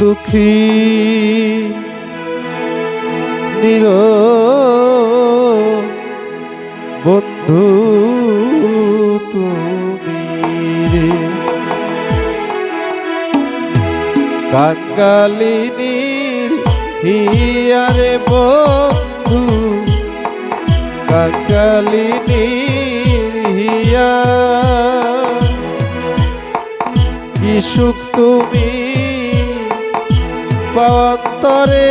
দুঃখী নির বন্ধু তুমি রে। কাঙ্গালিনীর হিয়ারে বন্ধু। কাঙ্গালিনীর হিয়া। কি সুখ তুমি পান্তরে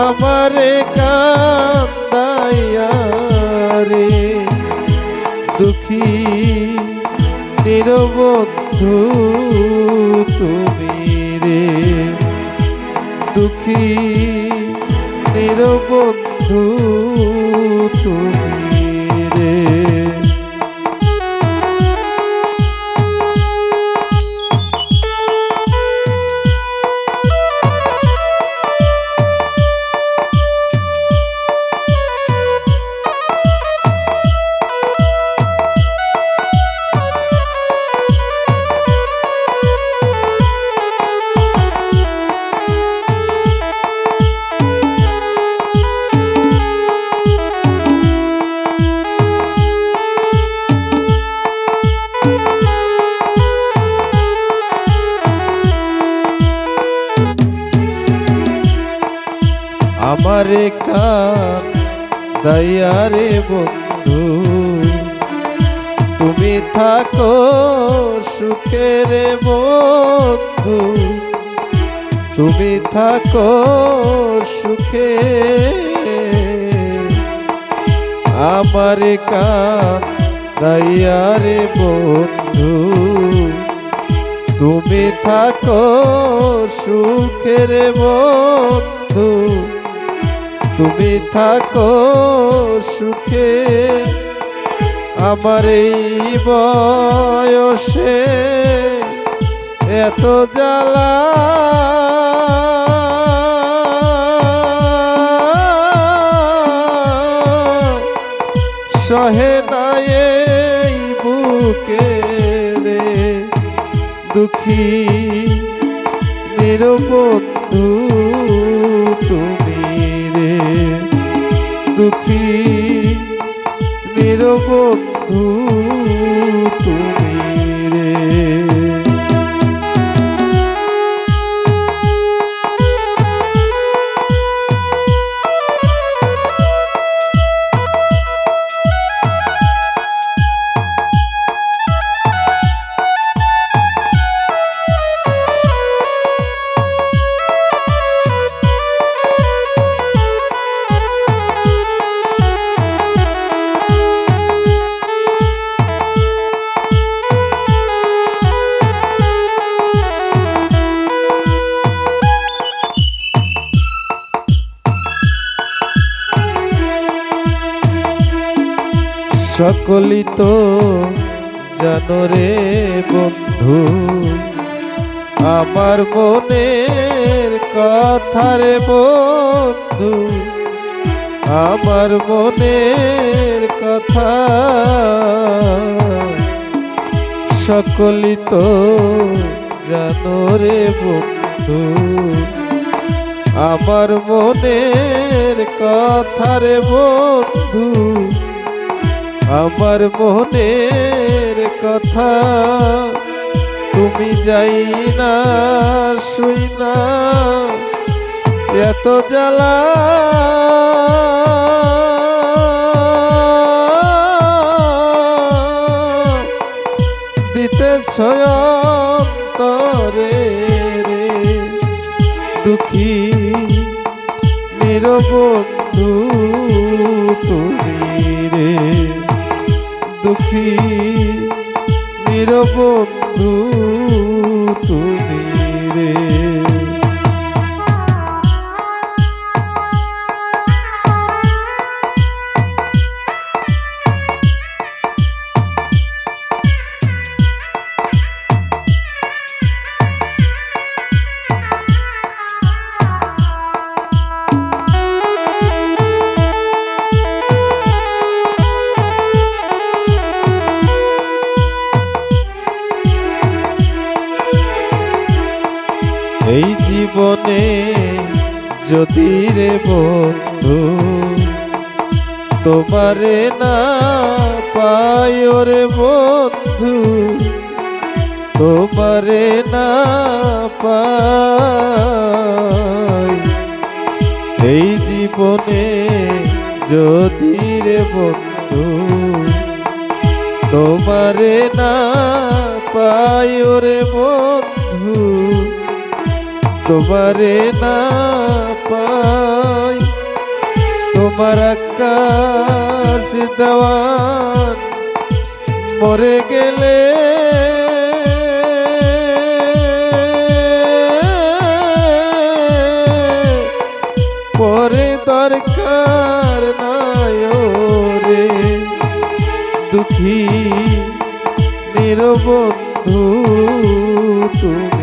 আমারে কান্দাইয়া রে দুঃখী নিরবন্ধু তুমি রে। দুঃখী নিরবন্ধু তুমি আমারে কান দয়ারে বন্ধু। তুমি থাকো সুখের বন্ধু। তুমি থাকো সুখে। আমারে কান দয়ারে বন্ধু। তুমি থাকো সুখের বন্ধু। তুমি থাকো সুখে। আমার এই বয়সে এত জ্বালা। সহে নাই এই বুকে দুঃখী নিরবন্ধু দুঃখী নিরবন্ধু। সকলি তো বন্ধু, আমার মনের কথা রে বন্ধু, আমার মনের কথা। সকলি তো বন্ধু, আমার মনের কথা রে বন্ধু। আমার মনের কথা তুমি যাই না শুই না এত জ্বালা। দিতে ছয়ন্তরে রে, দুঃখী নিরবন্ধু দুঃখী নিরবন্ধু তুমি রে। জীবনে যদি রে বন্ধু, তোমারে না পাই রে বন্ধু, তোমারে না পাই। এই জীবনে যদি রে বন্ধু, তোমারে না পাই রে বন্ধু তোমারে না পাই। তোমার আকাশ দেওয়ান মরে গেলে। পরে দরকার নাই রে দুঃখী, নিরবন্ধু তুমি।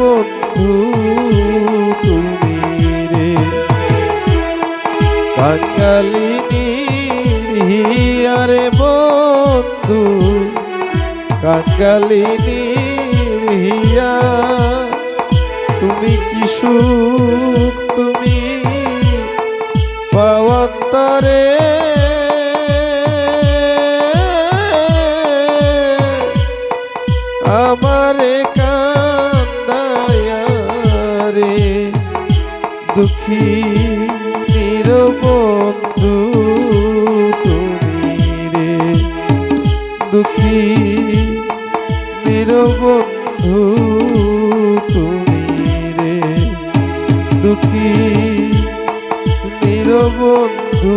নিরবন্ধু তুমি রে। কাঙ্গালিনী আরে বন্ধু কাঙ্গালিনী হিয়া তুমি কি সুখ তুমি পাওয়ান্তরে দুঃখী নিরবন্ধু তুমি রে। দুঃখী নিরবন্ধু তুমি রে। দুঃখী নিরবন্ধু